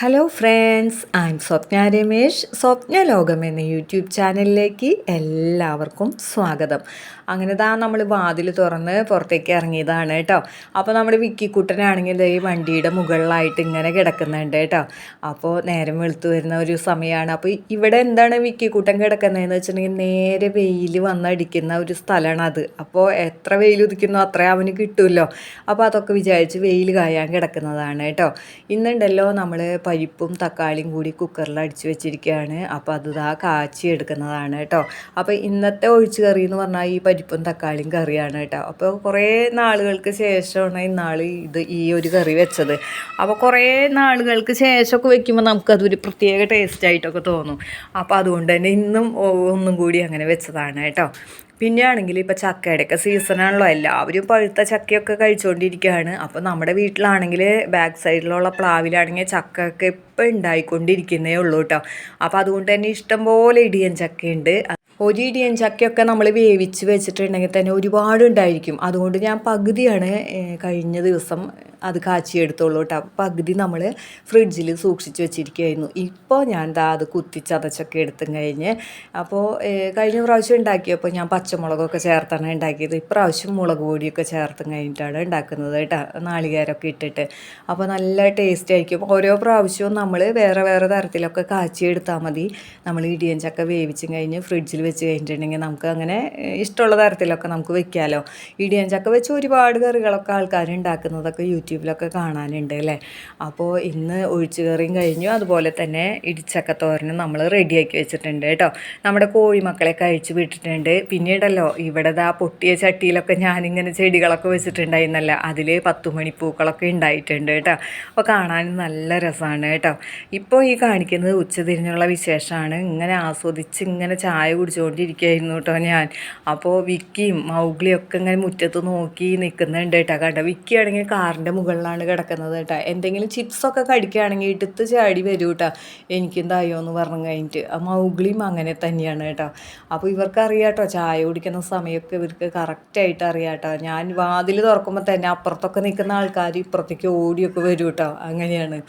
Hello friends I'm Swapna Ramesh Swapna Lokam എന്ന YouTube ചാനലിലേക്ക് എല്ലാവർക്കും സ്വാഗതം. അങ്ങനെ താ നമ്മൾ വാതിൽ തുറന്ന് പുറത്തേക്ക് ഇറങ്ങിയതാണ് കേട്ടോ. അപ്പോൾ നമ്മുടെ വിക്കിക്കുട്ടനാണെങ്കിൽ ഈ വണ്ടിയുടെ മുകളിലായിട്ട് ഇങ്ങനെ കിടക്കുന്നുണ്ട് കേട്ടോ. അപ്പോൾ നേരം വെളുത്തു വരുന്ന ഒരു സമയമാണ് അപ്പോൾ ഇവിടെ എന്താണ് വിക്കിക്കുട്ടൻ കിടക്കുന്നതെന്ന് വെച്ചിട്ടുണ്ടെങ്കിൽ നേരെ വെയിൽ വന്നടിക്കുന്ന ഒരു സ്ഥലമാണ് അത്. അപ്പോൾ എത്ര വെയിൽ ഉദിക്കുന്നോ അത്രയും അവന് കിട്ടുമല്ലോ അപ്പോൾ അതൊക്കെ വിചാരിച്ച് വെയിൽ കായാൻ കിടക്കുന്നതാണ് കേട്ടോ. ഇന്നുണ്ടല്ലോ നമ്മൾ പരിപ്പും തക്കാളിയും കൂടി കുക്കറിൽ അടിച്ച് വെച്ചിരിക്കുകയാണ് അപ്പോൾ അത് ഇതാ കാച്ചി എടുക്കുന്നതാണ് കേട്ടോ. അപ്പോൾ ഇന്നത്തെ ഒഴിച്ച് കറി എന്ന് പറഞ്ഞാൽ ഈ പരിപ്പും തക്കാളിയും കറിയാണ് കേട്ടോ. അപ്പോൾ കുറേ നാളുകൾക്ക് ശേഷമാണ് ഇന്നാൾ ഇത് ഈ ഒരു കറി വെച്ചത്. അപ്പോൾ കുറേ നാളുകൾക്ക് ശേഷമൊക്കെ വെക്കുമ്പോൾ നമുക്കതൊരു പ്രത്യേക ടേസ്റ്റ് ആയിട്ടൊക്കെ തോന്നും. അപ്പോൾ അതുകൊണ്ട് തന്നെ ഇന്നും ഒന്നും കൂടി അങ്ങനെ വെച്ചതാണ് കേട്ടോ. പിന്നെ ആണെങ്കിൽ ഇപ്പോൾ ചക്കയുടെയൊക്കെ സീസണാണല്ലോ എല്ലാവരും പഴുത്ത ചക്കയൊക്കെ കഴിച്ചുകൊണ്ടിരിക്കുകയാണ് അപ്പോൾ നമ്മുടെ വീട്ടിലാണെങ്കിൽ ബാക്ക് സൈഡിലുള്ള പ്ലാവിലാണെങ്കിൽ ചക്കയൊക്കെ ഇപ്പം ഉണ്ടായിക്കൊണ്ടിരിക്കുന്നേ ഉള്ളൂ കേട്ടോ അപ്പോൾ അതുകൊണ്ട് തന്നെ ഇഷ്ടംപോലെ ഇടിയൻ ചക്കയുണ്ട്. ഒരു ഇടിയൻ ചക്കയൊക്കെ നമ്മൾ വേവിച്ച് വെച്ചിട്ടുണ്ടെങ്കിൽ തന്നെ ഒരുപാട് ഉണ്ടായിരിക്കും അതുകൊണ്ട് ഞാൻ പകുതിയാണ് കഴിഞ്ഞ ദിവസം അത് കാച്ചിയെടുത്തോളൂ കേട്ടോ. പകുതി നമ്മൾ ഫ്രിഡ്ജിൽ സൂക്ഷിച്ച് വെച്ചിരിക്കുകയായിരുന്നു. ഇപ്പോൾ ഞാൻ ദാ അത് കുത്തിച്ചതച്ചൊക്കെ എടുത്തും കഴിഞ്ഞ് അപ്പോൾ കഴിഞ്ഞ പ്രാവശ്യം ഉണ്ടാക്കിയപ്പോൾ ഞാൻ പച്ചമുളകൊക്കെ ചേർത്താണ് ഉണ്ടാക്കിയത്. ഇപ്രാവശ്യം മുളക് പൊടിയൊക്കെ ചേർത്തും കഴിഞ്ഞിട്ടാണ് ഉണ്ടാക്കുന്നത് കേട്ടോ നാളികേരമൊക്കെ ഇട്ടിട്ട്. അപ്പോൾ നല്ല ടേസ്റ്റ് ആയിരിക്കും. ഓരോ പ്രാവശ്യവും നമ്മൾ വേറെ വേറെ തരത്തിലൊക്കെ കാച്ചി കാച്ചിയെടുത്താൽ മതി. നമ്മൾ ഇടിയൻ ചക്ക വേവിച്ചും കഴിഞ്ഞ് ഫ്രിഡ്ജിൽ വെച്ച് കഴിഞ്ഞിട്ടുണ്ടെങ്കിൽ നമുക്ക് അങ്ങനെ ഇഷ്ടമുള്ള തരത്തിലൊക്കെ നമുക്ക് വെക്കാമല്ലോ ഇടിയഞ്ചക്ക ചക്ക വെച്ച് ഒരുപാട് കറികളൊക്കെ ആൾക്കാർ ഉണ്ടാക്കുന്നതൊക്കെ യൂട്യൂബിലൊക്കെ കാണാനുണ്ട് അല്ലേ? അപ്പോൾ ഇന്ന് ഒഴിച്ചു കറിയും കഴിഞ്ഞു. അതുപോലെ തന്നെ ഇടിച്ചക്ക തോരനും നമ്മൾ റെഡിയാക്കി വെച്ചിട്ടുണ്ട് കേട്ടോ. നമ്മുടെ കോഴിമക്കളെ കഴിച്ചു വിട്ടിട്ടുണ്ട്. പിന്നീടല്ലോ ഇവിടെ ആ പൊട്ടിയ ചട്ടിയിലൊക്കെ ഞാനിങ്ങനെ ചെടികളൊക്കെ വെച്ചിട്ടുണ്ടായിരുന്നല്ല. അതിൽ പത്തുമണിപ്പൂക്കളൊക്കെ ഉണ്ടായിട്ടുണ്ട് കേട്ടോ. അപ്പോൾ കാണാൻ നല്ല രസമാണ് കേട്ടോ. ഇപ്പോൾ ഈ കാണിക്കുന്നത് ഉച്ചതിരിഞ്ഞുള്ള വിശേഷമാണ് ഇങ്ങനെ ആസ്വദിച്ച് ഇങ്ങനെ ചായ കുടിച്ചുകൊണ്ടിരിക്കുകയായിരുന്നു കേട്ടോ ഞാൻ. അപ്പോൾ വിക്കിയും മൗഗ്ലിയും ഒക്കെ ഇങ്ങനെ മുറ്റത്ത് നോക്കി നിൽക്കുന്നുണ്ട് കേട്ടോ. കേട്ടോ വിക്കി ആണെങ്കിൽ കാറിന്റെ മുകളിലാണ് കിടക്കുന്നത് കേട്ടോ. എന്തെങ്കിലും ചിപ്സൊക്കെ കടിക്കുകയാണെങ്കിൽ എടുത്ത് ചാടി വരും കേട്ടോ. എനിക്കെന്തായോ എന്ന് പറഞ്ഞു കഴിഞ്ഞിട്ട്. ആ മൗഗ്ലിയും അങ്ങനെ തന്നെയാണ് കേട്ടോ. അപ്പോൾ ഇവർക്കറിയാം കേട്ടോ. ചായ കുടിക്കുന്ന സമയമൊക്കെ ഇവർക്ക് കറക്റ്റായിട്ട് അറിയാം കേട്ടോ. ഞാൻ വാതിൽ തുറക്കുമ്പോൾ തന്നെ അപ്പുറത്തൊക്കെ നിൽക്കുന്ന ആൾക്കാർ ഇപ്പുറത്തേക്ക് ഓടിയൊക്കെ വരും കേട്ടോ. അങ്ങനെയാണ്.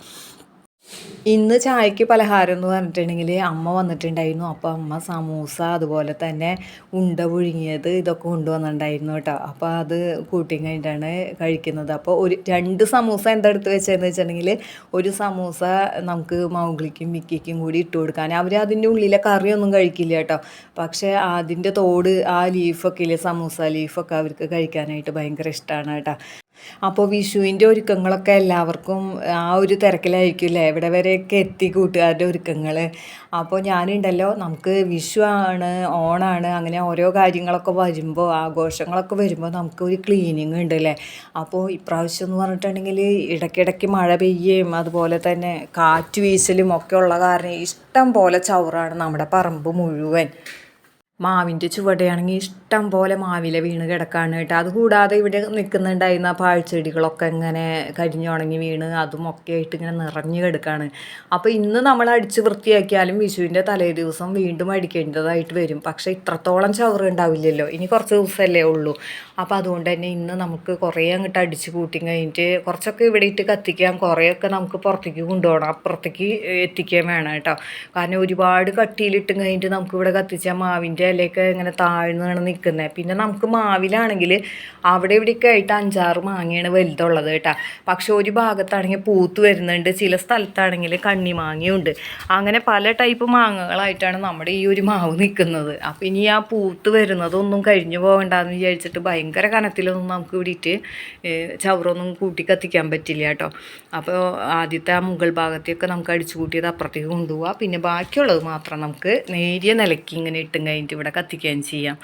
ഇന്ന് ചായക്ക് പലഹാരം എന്ന് പറഞ്ഞിട്ടുണ്ടെങ്കിൽ അമ്മ വന്നിട്ടുണ്ടായിരുന്നു. അപ്പോൾ അമ്മ സമൂസ അതുപോലെ തന്നെ ഉണ്ട പുഴുങ്ങിയത് ഇതൊക്കെ കൊണ്ടുവന്നിട്ടുണ്ടായിരുന്നു കേട്ടോ. അപ്പോൾ അത് കൂട്ടി കഴിഞ്ഞിട്ടാണ് കഴിക്കുന്നത്. അപ്പോൾ ഒരു രണ്ട് സമൂസ എന്താ എടുത്ത് വെച്ചതെന്ന് വെച്ചിട്ടുണ്ടെങ്കിൽ ഒരു സമൂസ നമുക്ക് മൗഗ്ലിക്കും മിക്കിക്കും കൂടി ഇട്ട് കൊടുക്കാൻ. അവർ അതിന്റെ ഉള്ളിലെ കറിയൊന്നും കഴിക്കില്ല കേട്ടോ. പക്ഷേ അതിന്റെ തോട് ആ ലീഫൊക്കെ ഇല്ലേ സമൂസ ലീഫൊക്കെ അവർക്ക് കഴിക്കാനായിട്ട് ഭയങ്കര ഇഷ്ടമാണ് കേട്ടോ. അപ്പോൾ വിഷുവിന്റെ ഒരുക്കങ്ങളൊക്കെ എല്ലാവർക്കും ആ ഒരു തിരക്കിലായിരിക്കും അല്ലേ എവിടെ വരെയൊക്കെ എത്തി കൂട്ടുകാരുടെ ഒരുക്കങ്ങൾ അപ്പോൾ ഞാനുണ്ടല്ലോ നമുക്ക് വിഷു ആണ് ഓണാണ് അങ്ങനെ ഓരോ കാര്യങ്ങളൊക്കെ വരുമ്പോൾ ആഘോഷങ്ങളൊക്കെ വരുമ്പോൾ നമുക്ക് ഒരു ക്ലീനിങ് ഉണ്ട് അല്ലേ അപ്പോൾ ഇപ്രാവശ്യം എന്ന് പറഞ്ഞിട്ടുണ്ടെങ്കിൽ ഇടയ്ക്കിടയ്ക്ക് മഴ പെയ്യുകയും അതുപോലെ തന്നെ കാറ്റ് വീശലും ഒക്കെ ഉള്ള കാരണം ഇഷ്ടം പോലെ ചവറാണ് നമ്മുടെ പറമ്പ് മുഴുവൻ. മാവിന്റെ ചുവടെയാണെങ്കിൽ ഇഷ്ടം പോലെ മാവില വീണ് കിടക്കാണ് കേട്ടോ. അതുകൂടാതെ ഇവിടെ നിൽക്കുന്നുണ്ടായിരുന്ന പാഴ്ചെടികളൊക്കെ ഇങ്ങനെ കരിഞ്ഞുണങ്ങി വീണ് അതും ഒക്കെ ആയിട്ട് ഇങ്ങനെ നിറഞ്ഞു കിടക്കാണ്. അപ്പോൾ ഇന്ന് നമ്മൾ അടിച്ച് വൃത്തിയാക്കിയാലും വിഷുവിന്റെ തലേ ദിവസം വീണ്ടും അടിക്കേണ്ടതായിട്ട് വരും. പക്ഷേ ഇത്രത്തോളം ചവറ് ഉണ്ടാവില്ലല്ലോ. ഇനി കുറച്ച് ദിവസമല്ലേ ഉള്ളൂ. അപ്പോൾ അതുകൊണ്ട് തന്നെ ഇന്ന് നമുക്ക് കുറേ അങ്ങോട്ട് അടിച്ച് കൂട്ടി കഴിഞ്ഞിട്ട് കുറച്ചൊക്കെ ഇവിടെ ഇട്ട് കത്തിക്കാം. കുറേയൊക്കെ നമുക്ക് പുറത്തേക്ക് കൊണ്ടുപോകണം. അപ്പുറത്തേക്ക് എത്തിക്കാൻ വേണം കേട്ടോ. കാരണം ഒരുപാട് കട്ടിയിലിട്ട് കഴിഞ്ഞിട്ട് നമുക്ക് ഇവിടെ കത്തിച്ചാൽ മാവിന്റെ ഇലയൊക്കെ ഇങ്ങനെ താഴ്ന്നാണ് നിൽക്കുന്നത് പിന്നെ നമുക്ക് മാവിലാണെങ്കിൽ അവിടെ ഇവിടെയൊക്കെ ആയിട്ട് അഞ്ചാറ് മാങ്ങയാണ് വലുതുള്ളത് കേട്ടോ. പക്ഷെ ഒരു ഭാഗത്താണെങ്കിൽ പൂത്ത് വരുന്നുണ്ട് ചില സ്ഥലത്താണെങ്കിൽ കണ്ണിമാങ്ങയുണ്ട് അങ്ങനെ പല ടൈപ്പ് മാങ്ങകളായിട്ടാണ് നമ്മുടെ ഈ ഒരു മാവ് നിൽക്കുന്നത്. അപ്പം ഇനി ആ പൂത്ത് വരുന്നതൊന്നും കഴിഞ്ഞു പോകണ്ടെന്ന് വിചാരിച്ചിട്ട് ഭയങ്കര കനത്തിലൊന്നും നമുക്ക് ഇവിടെയിട്ട് ചവറൊന്നും കൂട്ടി കത്തിക്കാൻ പറ്റില്ല കേട്ടോ. അപ്പോൾ ആദ്യത്തെ ആ മുകൾ ഭാഗത്തേക്ക് നമുക്ക് അടിച്ചു കൂട്ടിയത് അപ്പുറത്തേക്ക് കൊണ്ടുപോകാം പിന്നെ ബാക്കിയുള്ളത് മാത്രം നമുക്ക് നേരിയ നിലയ്ക്ക് ഇങ്ങനെ ഇട്ടും കഴിഞ്ഞിട്ട് ഇവിടെ കത്തിക്കുകയും ചെയ്യാം.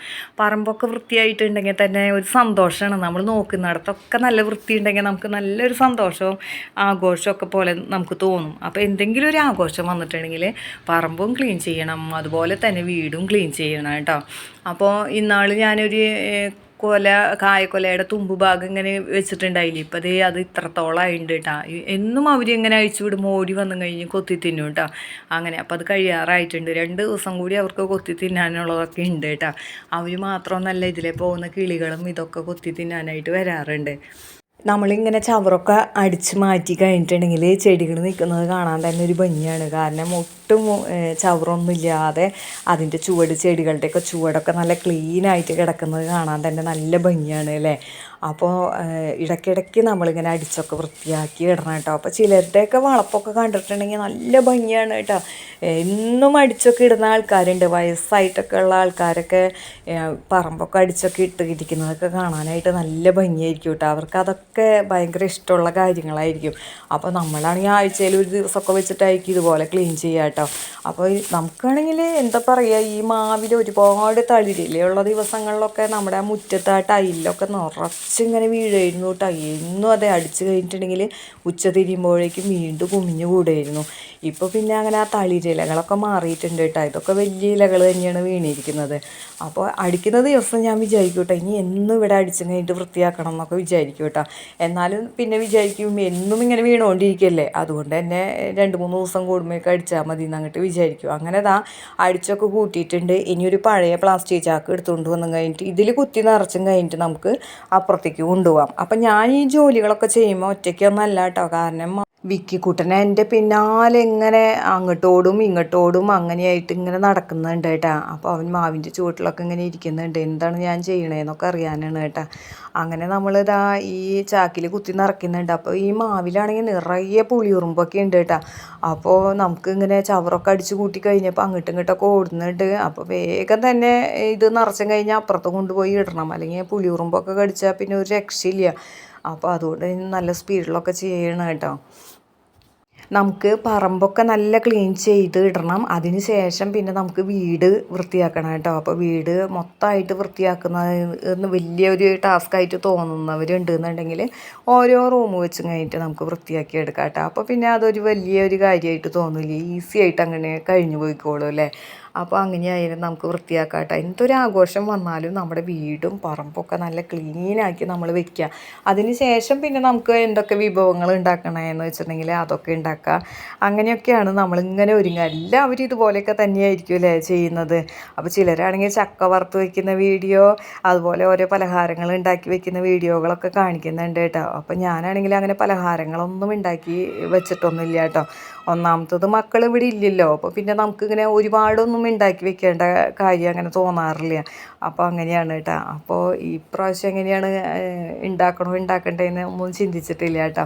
പറമ്പൊക്കെ വൃത്തിയായിട്ടുണ്ടെങ്കിൽ തന്നെ ഒരു സന്തോഷമാണ് നമ്മൾ നോക്കുന്നിടത്തൊക്കെ നല്ല വൃത്തി ഉണ്ടെങ്കിൽ നമുക്ക് നല്ലൊരു സന്തോഷവും ആഘോഷമൊക്കെ പോലെ നമുക്ക് തോന്നും. അപ്പോൾ എന്തെങ്കിലും ഒരു ആഘോഷം വന്നിട്ടുണ്ടെങ്കിൽ പറമ്പും ക്ലീൻ ചെയ്യണം. അതുപോലെ തന്നെ വീടും ക്ലീൻ ചെയ്യണം കേട്ടോ. അപ്പോൾ ഇന്നാൾ ഞാനൊരു കൊല കായക്കൊലയുടെ തുമ്പ് ഭാഗം ഇങ്ങനെ വെച്ചിട്ടുണ്ടായില്ലേ? ഇപ്പം അതേ അത് ഇത്രത്തോളമായിട്ടുണ്ട് കേട്ടോ എന്നും അവർ ഇങ്ങനെ അഴിച്ചു വിടുമ്പോൾ ഓടി വന്നു കഴിഞ്ഞ് കൊത്തി തിന്നും കേട്ടോ അങ്ങനെ അപ്പം അത് കഴിയാറായിട്ടുണ്ട്. രണ്ട് ദിവസം കൂടി അവർക്ക് കൊത്തി തിന്നാനുള്ളതൊക്കെ ഉണ്ട് കേട്ടോ അവർ മാത്രമൊന്നല്ല ഇതിലെ പോകുന്ന കിളികളും ഇതൊക്കെ കൊത്തി തിന്നാനായിട്ട് വരാറുണ്ട്. നമ്മളിങ്ങനെ ചവറൊക്കെ അടിച്ച് മാറ്റി കഴിഞ്ഞിട്ടുണ്ടെങ്കിൽ ചെടികൾ നിൽക്കുന്നത് കാണാൻ തന്നെ ഒരു ഭംഗിയാണ്. കാരണം ഒട്ടും ചവറൊന്നുമില്ലാതെ അതിന്റെ ചുവട് ചെടികളുടെയൊക്കെ ചുവടൊക്കെ നല്ല ക്ലീനായിട്ട് കിടക്കുന്നത് കാണാൻ തന്നെ നല്ല ഭംഗിയാണ് അല്ലേ? അപ്പോൾ ഇടയ്ക്കിടയ്ക്ക് നമ്മളിങ്ങനെ അടിച്ചൊക്കെ വൃത്തിയാക്കി ഇടണം കേട്ടോ. അപ്പോൾ ചിലരുടെയൊക്കെ വളപ്പൊക്കെ കണ്ടിട്ടുണ്ടെങ്കിൽ നല്ല ഭംഗിയാണ് കേട്ടോ. എന്നും അടിച്ചൊക്കെ ഇടുന്ന ആൾക്കാരുണ്ട്. വയസ്സായിട്ടൊക്കെ ഉള്ള ആൾക്കാരൊക്കെ പറമ്പൊക്കെ അടിച്ചൊക്കെ ഇട്ട് ഇരിക്കുന്നതൊക്കെ കാണാനായിട്ട് നല്ല ഭംഗിയായിരിക്കും കേട്ടോ. അവർക്ക് അതൊക്കെ ഭയങ്കര ഇഷ്ടമുള്ള കാര്യങ്ങളായിരിക്കും. അപ്പോൾ നമ്മളാണെങ്കിൽ ആഴ്ചയിൽ ഒരു ദിവസമൊക്കെ വെച്ചിട്ടായിരിക്കും ഇതുപോലെ ക്ലീൻ ചെയ്യുക കേട്ടോ. അപ്പോൾ നമുക്കാണെങ്കിൽ എന്താ പറയുക ഈ മാവിൽ ഒരുപാട് തളിരില്ലേ ഉള്ള ദിവസങ്ങളിലൊക്കെ നമ്മുടെ മുറ്റത്ത് ആ ടൈലിലൊക്കെ നിറച്ചിങ്ങനെ വീഴായിരുന്നു കേട്ടോ. എന്നും അതെ അടിച്ച് കഴിഞ്ഞിട്ടുണ്ടെങ്കിൽ ഉച്ച തിരിയുമ്പോഴേക്കും വീണ്ടും കുമിഞ്ഞു കൂടായിരുന്നു. ഇപ്പോൾ പിന്നെ അങ്ങനെ ആ തളിരിലകളൊക്കെ മാറിയിട്ടുണ്ട് കേട്ടോ. ഇതൊക്കെ വലിയ ഇലകൾ തന്നെയാണ് വീണിരിക്കുന്നത്. അപ്പോൾ അടിക്കുന്ന ദിവസം ഞാൻ വിചാരിക്കും കേട്ടോ ഇനി എന്നും ഇവിടെ അടിച്ചു കഴിഞ്ഞിട്ട് വൃത്തിയാക്കണം എന്നൊക്കെ വിചാരിക്കും കേട്ടോ. എന്നാലും പിന്നെ വിചാരിക്കും എന്നും ഇങ്ങനെ വീണുകൊണ്ടിരിക്കല്ലേ. അതുകൊണ്ട് തന്നെ രണ്ട് മൂന്ന് ദിവസം കൂടുമ്പോഴൊക്കെ അടിച്ചാൽ മതി എന്നങ്ങോട്ട് വിചാരിക്കും. അങ്ങനെ ദാ അടിച്ചൊക്കെ കൂട്ടിയിട്ടുണ്ട്. ഇനി ഒരു പഴയ പ്ലാസ്റ്റിക് ചാക്ക് എടുത്തുകൊണ്ട് വന്നു കഴിഞ്ഞിട്ട് ഇതിൽ കുത്തി നിറച്ചും കഴിഞ്ഞിട്ട് നമുക്ക് അപ്പുറത്തേക്ക് കൊണ്ടുപോകാം അപ്പം ഞാൻ ഈ ജോലികളൊക്കെ ചെയ്യുമ്പോൾ ഒറ്റയ്ക്കൊന്നല്ല കേട്ടോ. കാരണം വിക്കിക്കുട്ടനെ എന്റെ പിന്നാലെ ഇങ്ങനെ അങ്ങോട്ടോടും ഇങ്ങോട്ടോടും അങ്ങനെയായിട്ട് ഇങ്ങനെ നടക്കുന്നുണ്ട് കേട്ടാ. അപ്പോൾ അവൻ മാവിന്റെ ചുവട്ടിലൊക്കെ ഇങ്ങനെ ഇരിക്കുന്നുണ്ട്. എന്താണ് ഞാൻ ചെയ്യണേന്നൊക്കെ അറിയാനാണ് കേട്ടാ. അങ്ങനെ നമ്മളിതാ ഈ ചാക്കിൽ കുത്തി നിറയ്ക്കുന്നുണ്ട്. അപ്പോൾ ഈ മാവിലാണെങ്കിൽ നിറയെ പുളിയുറുമ്പൊക്കെ ഉണ്ട് കേട്ടാ. അപ്പോൾ നമുക്ക് ഇങ്ങനെ ചവറൊക്കെ അടിച്ച് കൂട്ടി കഴിഞ്ഞപ്പോൾ അങ്ങോട്ടും ഇങ്ങോട്ടൊക്കെ ഓടുന്നുണ്ട്. അപ്പോൾ വേഗം തന്നെ ഇത് നിറച്ചും കഴിഞ്ഞാൽ അപ്പുറത്ത് കൊണ്ടുപോയി ഇടണം. അല്ലെങ്കിൽ പുളിയുറുമ്പൊക്കെ കടിച്ചാൽ പിന്നെ ഒരു രക്ഷയില്ല. അപ്പോൾ അതുകൊണ്ട് നല്ല സ്പീഡിലൊക്കെ ചെയ്യണം കേട്ടോ. നമുക്ക് പറമ്പൊക്കെ നല്ല ക്ലീൻ ചെയ്ത് ഇടണം. അതിന് ശേഷം പിന്നെ നമുക്ക് വീട് വൃത്തിയാക്കണം കേട്ടോ. അപ്പോൾ വീട് മൊത്തമായിട്ട് വൃത്തിയാക്കുന്നത് വലിയൊരു ടാസ്ക്കായിട്ട് തോന്നുന്നവരുണ്ട് എന്നുണ്ടെങ്കിൽ ഓരോ റൂം വെച്ച് കഴിഞ്ഞിട്ട് നമുക്ക് വൃത്തിയാക്കി എടുക്കാം കേട്ടോ. അപ്പോൾ പിന്നെ അതൊരു വലിയൊരു കാര്യമായിട്ട് തോന്നില്ല ഈസി ആയിട്ട് അങ്ങനെ കഴിഞ്ഞു പോയിക്കോളൂ അല്ലേ? അപ്പോൾ അങ്ങനെയായാലും നമുക്ക് വൃത്തിയാക്കാട്ടോ. എന്തൊരു ആഘോഷം വന്നാലും നമ്മുടെ വീടും പറമ്പൊക്കെ നല്ല ക്ലീനാക്കി നമ്മൾ വെക്കുക അതിന് ശേഷം പിന്നെ നമുക്ക് എന്തൊക്കെ വിഭവങ്ങൾ ഉണ്ടാക്കണമെന്ന് വെച്ചിട്ടുണ്ടെങ്കിൽ അതൊക്കെ ഉണ്ടാക്കുക അങ്ങനെയൊക്കെയാണ് നമ്മളിങ്ങനെ ഒരുങ്ങുക എല്ലാവരും ഇതുപോലെയൊക്കെ തന്നെയായിരിക്കും അല്ലേ ചെയ്യുന്നത്. അപ്പോൾ ചിലരാണെങ്കിൽ ചക്ക വറുത്ത് വയ്ക്കുന്ന വീഡിയോ അതുപോലെ ഓരോ പലഹാരങ്ങൾ ഉണ്ടാക്കി വെക്കുന്ന വീഡിയോകളൊക്കെ കാണിക്കുന്നുണ്ട് കേട്ടോ. അപ്പോൾ ഞാനാണെങ്കിൽ അങ്ങനെ പലഹാരങ്ങളൊന്നും ഉണ്ടാക്കി വെച്ചിട്ടൊന്നുമില്ല കേട്ടോ. ഒന്നാമത്തത് മക്കൾ ഇവിടെ ഇല്ലല്ലോ. അപ്പോൾ പിന്നെ നമുക്കിങ്ങനെ ഒരുപാടൊന്നും ഉണ്ടാക്കി വെക്കേണ്ട കാര്യം അങ്ങനെ തോന്നാറില്ല. അപ്പോൾ അങ്ങനെയാണ് കേട്ടോ. അപ്പോൾ ഈ പ്രാവശ്യം എങ്ങനെയാണ് ഉണ്ടാക്കണോ ഉണ്ടാക്കണ്ടേന്ന് ഒന്നും ചിന്തിച്ചിട്ടില്ല കേട്ടോ.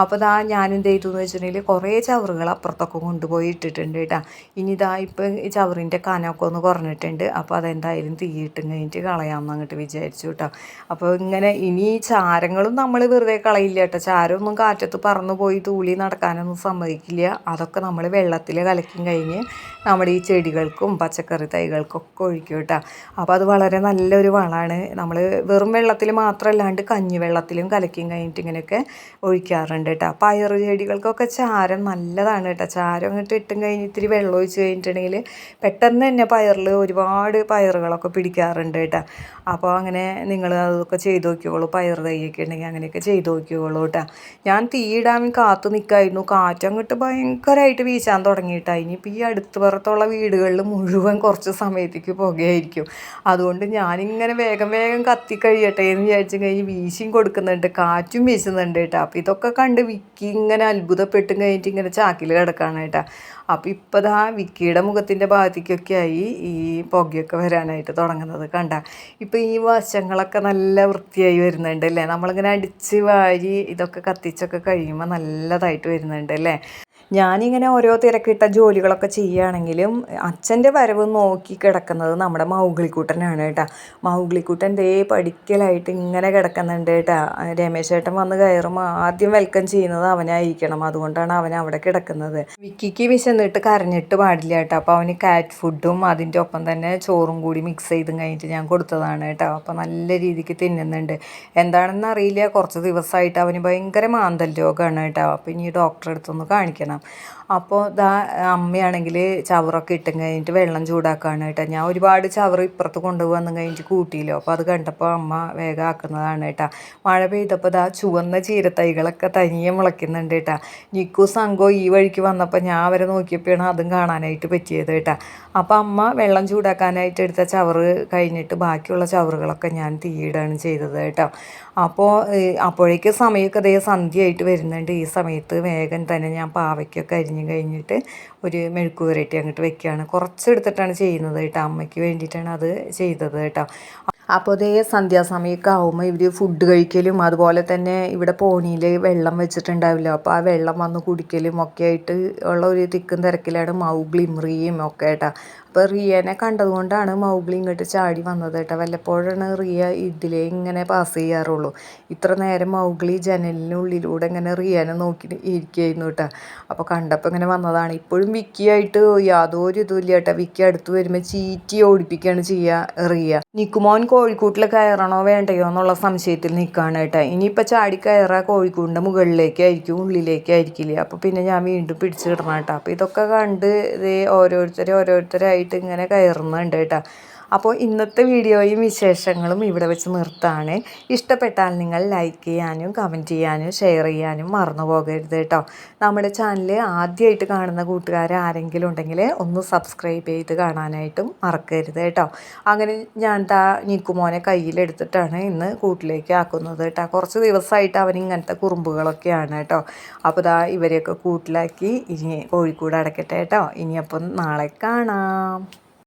അപ്പോൾ ഇതാ ഞാൻ എന്ത് ചെയ്തു എന്ന് വെച്ചിട്ടുണ്ടെങ്കിൽ കുറേ ചവറുകൾ അപ്പുറത്തൊക്കെ കൊണ്ടുപോയി ഇട്ടിട്ടുണ്ട് കേട്ടോ. ഇനി ഇതാ ഇപ്പം ഈ ചവറിന്റെ കനമൊക്കെ ഒന്ന് കുറഞ്ഞിട്ടുണ്ട്. അപ്പോൾ അതെന്തായാലും തീയിട്ടും കഴിഞ്ഞിട്ട് കളയാമെന്ന് അങ്ങോട്ട് വിചാരിച്ചു കേട്ടോ. അപ്പോൾ ഇങ്ങനെ ഇനി ചാരങ്ങളും നമ്മൾ വെറുതെ കളയില്ല കേട്ടോ. ചാരമൊന്നും കാറ്റത്ത് പറന്നു പോയി തൂളി നടക്കാനൊന്നും സമ്മതിക്കില്ല. അതൊക്കെ നമ്മൾ വെള്ളത്തിൽ കലക്കും കഴിഞ്ഞ് നമ്മുടെ ഈ ചെടികൾക്കും പച്ചക്കറി തൈകൾക്കൊക്കെ ഒഴിക്കും കേട്ടോ. അപ്പോൾ അത് വളരെ നല്ലൊരു വളമാണ്. നമ്മൾ വെറും വെള്ളത്തിൽ മാത്രമല്ലാണ്ട് കഞ്ഞിവെള്ളത്തിലും കലക്കിയും കഴിഞ്ഞിട്ട് ഇങ്ങനെയൊക്കെ ഒഴിക്കാറുണ്ട് കേട്ടോ. പയർ ചെടികൾക്കൊക്കെ ചാരം നല്ലതാണ് കേട്ടോ. ചാരം അങ്ങോട്ട് ഇട്ടും കഴിഞ്ഞ് ഇത്തിരി വെള്ളം ഒഴിച്ച് കഴിഞ്ഞിട്ടുണ്ടെങ്കിൽ പെട്ടെന്ന് തന്നെ പയറിൽ ഒരുപാട് പയറുകളൊക്കെ പിടിക്കാറുണ്ട് കേട്ടോ. അപ്പോൾ അങ്ങനെ നിങ്ങൾ അതൊക്കെ ചെയ്ത് നോക്കിയോളൂ പയർ തൈയൊക്കെ ഉണ്ടെങ്കിൽ അങ്ങനെയൊക്കെ ചെയ്ത് നോക്കിയോളൂ കേട്ടോ. ഞാൻ തീയിടാൻ കാത്തു നിൽക്കായിരുന്നു. കാറ്റങ്ങോട്ട് ഭയങ്കരമായിട്ട് വീശാൻ തുടങ്ങിയിട്ടാണ് ഇനിയിപ്പോൾ ഈ അടുത്ത് പുറത്തുള്ള വീടുകളിൽ മുഴുവൻ കുറച്ച് സമയത്തേക്ക് പുകയായിരിക്കും. അതുകൊണ്ട് ഞാനിങ്ങനെ വേഗം വേഗം കത്തി കഴിയട്ടെ എന്ന് വിചാരിച്ചു കഴിഞ്ഞ് വീശിയും കൊടുക്കുന്നുണ്ട് കാറ്റും വീശുന്നുണ്ട് കേട്ടോ. അപ്പോൾ ഇതൊക്കെ കണ്ട് വിക്കി ഇങ്ങനെ അത്ഭുതപ്പെട്ടും കഴിഞ്ഞിട്ട് ഇങ്ങനെ ചാക്കിൽ കിടക്കാണ് കേട്ടോ. അപ്പോൾ ഇപ്പോൾ ദാ വിക്കിയുടെ മുഖത്തിന്റെ ഭാഗത്തേക്കൊക്കെ ആയി ഈ പുകയൊക്കെ വരാനായിട്ട് തുടങ്ങുന്നത് കണ്ട. ഇപ്പോൾ ഈ വശങ്ങളൊക്കെ നല്ല വൃത്തിയായി വരുന്നുണ്ട് അല്ലേ? നമ്മളിങ്ങനെ അടിച്ച് വാരി ഇതൊക്കെ കത്തിച്ചൊക്കെ കഴിയുമ്പോൾ നല്ലതായിട്ട് വരുന്നുണ്ട് അല്ലേ? ഞാനിങ്ങനെ ഓരോ തിരക്കിട്ട ജോലികളൊക്കെ ചെയ്യുകയാണെങ്കിലും അച്ഛന്റെ വരവ് നോക്കി കിടക്കുന്നത് നമ്മുടെ മൗഗ്ലിക്കുട്ടനാണ് കേട്ടോ. മൗഗ്ലിക്കുട്ടൻ ദേ പഠിക്കലായിട്ട് ഇങ്ങനെ കിടക്കുന്നുണ്ട് കേട്ടോ. രമേശ് ചേട്ടൻ വന്ന് കയറുമ്പോൾ ആദ്യം വെൽക്കം ചെയ്യുന്നത് അവനായിരിക്കണം. അതുകൊണ്ടാണ് അവൻ അവിടെ കിടക്കുന്നത്. വിക്കിക്ക് വിശന്നിട്ട് കരഞ്ഞിട്ട് പാടില്ല കേട്ടോ. അപ്പോൾ അവന് കാറ്റ് ഫുഡും അതിന്റെ ഒപ്പം തന്നെ ചോറും കൂടി മിക്സ് ചെയ്തും കഴിഞ്ഞിട്ട് ഞാൻ കൊടുത്തതാണ് കേട്ടോ. അപ്പോൾ നല്ല രീതിക്ക് തിന്നുന്നുണ്ട്. എന്താണെന്ന് അറിയില്ല കുറച്ച് ദിവസമായിട്ട് അവന് ഭയങ്കര മാന്തൽ രോഗമാണ് കേട്ടോ. അപ്പോൾ ഇനി ഡോക്ടറെ അടുത്തൊന്ന് കാണിക്കണം. വേണം അപ്പോൾ ഇതാ അമ്മയാണെങ്കിൽ ചവറൊക്കെ ഇട്ടും കഴിഞ്ഞിട്ട് വെള്ളം ചൂടാക്കുകയാണ് കേട്ടോ. ഞാൻ ഒരുപാട് ചവറ് ഇപ്പുറത്ത് കൊണ്ടുവന്നു കഴിഞ്ഞിട്ട് കൂട്ടിയില്ലോ. അപ്പോൾ അത് കണ്ടപ്പോൾ അമ്മ വേഗം ആക്കുന്നതാണ് കേട്ടോ. മഴ പെയ്തപ്പോൾ ഇതാ ചുവന്ന ചീരത്തൈകളൊക്കെ തനിയെ മുളയ്ക്കുന്നുണ്ട് കേട്ടോ. നിക്കു സംഘവും ഈ വഴിക്ക് വന്നപ്പോൾ ഞാൻ അവരെ നോക്കിയപ്പോഴാണ് അതും കാണാനായിട്ട് പറ്റിയത് കേട്ടോ. അപ്പോൾ അമ്മ വെള്ളം ചൂടാക്കാനായിട്ട് എടുത്ത ചവറ് കഴിഞ്ഞിട്ട് ബാക്കിയുള്ള ചവറുകളൊക്കെ ഞാൻ തീയിടുകയാണ് ചെയ്തത് കേട്ടോ. അപ്പോൾ അപ്പോഴേക്ക് സമയമൊക്കെ അതേ സന്ധ്യയായിട്ട് വരുന്നുണ്ട്. ഈ സമയത്ത് വേഗം തന്നെ ഞാൻ പാവയ്ക്കൊക്കെ അരിഞ്ഞ് കഴിഞ്ഞിട്ട് ഒരു മെഴുക്ക് പുരട്ടി അങ്ങോട്ട് വെക്കുകയാണ്. കുറച്ചെടുത്തിട്ടാണ് ചെയ്യുന്നത് കേട്ടോ. അമ്മയ്ക്ക് വേണ്ടിയിട്ടാണ് അത് ചെയ്തത് കേട്ടോ. അപ്പോൾ അതേ സന്ധ്യാസമയമൊക്കെ ആകുമ്പോൾ ഇവർ ഫുഡ് കഴിക്കലും അതുപോലെ തന്നെ ഇവിടെ പോണിയിൽ വെള്ളം വെച്ചിട്ടുണ്ടാവില്ല. അപ്പോൾ ആ വെള്ളം വന്ന് കുടിക്കലും ഒക്കെ ആയിട്ട് ഉള്ള ഒരു തിക്കും തിരക്കിലാണ് മൗഗ്ലിയും ഒക്കെ കേട്ടോ. അപ്പോൾ റിയനെ കണ്ടതുകൊണ്ടാണ് മൗഗ്ലി ഇങ്ങോട്ട് ചാടി വന്നത് കേട്ടോ. വല്ലപ്പോഴാണ് റിയ ഇതിലേ ഇങ്ങനെ പാസ് ചെയ്യാറുള്ളൂ. ഇത്ര നേരം മൗഗ്ലി ജനലിനുള്ളിലൂടെ ഇങ്ങനെ റിയനെ നോക്കി ഇരിക്കുകയായിരുന്നു കേട്ടോ. അപ്പോൾ കണ്ടപ്പോൾ ഇങ്ങനെ വന്നതാണ്. ഇപ്പോഴും വിക്കിയായിട്ട് യാതൊരു ഇതുമില്ല കേട്ടോ. വിക്കി അടുത്ത് വരുമ്പോൾ ചീറ്റി ഓടിപ്പിക്കുകയാണ് ചെയ്യുക എറിയുക. നിക്കുമോൻ കോഴിക്കൂട്ടിൽ കയറണോ വേണ്ടയോ എന്നുള്ള സംശയത്തിൽ നിൽക്കുകയാണ് കേട്ടോ. ഇനിയിപ്പോൾ ചാടി കയറാ കോഴിക്കൂടിന്റെ മുകളിലേക്കായിരിക്കും ഉള്ളിലേക്കായിരിക്കില്ല അപ്പോൾ പിന്നെ ഞാൻ വീണ്ടും പിടിച്ചിടണം കേട്ടോ. അപ്പോൾ ഇതൊക്കെ കണ്ട് ഇതേ ഓരോരുത്തരെ ഓരോരുത്തരായിട്ട് ഇങ്ങനെ കയറുന്നുണ്ട് കേട്ടോ. അപ്പോൾ ഇന്നത്തെ വീഡിയോയും വിശേഷങ്ങളും ഇവിടെ വെച്ച് നിർത്താണ്. ഇഷ്ടപ്പെട്ടാൽ നിങ്ങൾ ലൈക്ക് ചെയ്യാനും കമന്റ് ചെയ്യാനും ഷെയർ ചെയ്യാനും മറന്നു പോകരുത് കേട്ടോ. നമ്മുടെ ചാനൽ ആദ്യമായിട്ട് കാണുന്ന കൂട്ടുകാർ ആരെങ്കിലും ഉണ്ടെങ്കിൽ ഒന്ന് സബ്സ്ക്രൈബ് ചെയ്ത് കാണാനായിട്ടും മറക്കരുത് കേട്ടോ. അങ്ങനെ ഞാൻ താ നിക്കുമോനെ കയ്യിലെടുത്തിട്ടാണ് ഇന്ന് കൂട്ടിലേക്ക് ആക്കുന്നത് കേട്ടോ. കുറച്ച് ദിവസമായിട്ട് അവൻ ഇങ്ങനത്തെ കുറുമ്പുകളൊക്കെയാണ് കേട്ടോ. അപ്പോൾ ഇതാ ഇവരെയൊക്കെ കൂട്ടിലാക്കി ഇനി കോഴിക്കൂട് അടക്കട്ടെ കേട്ടോ. ഇനിയപ്പം നാളെ കാണാം.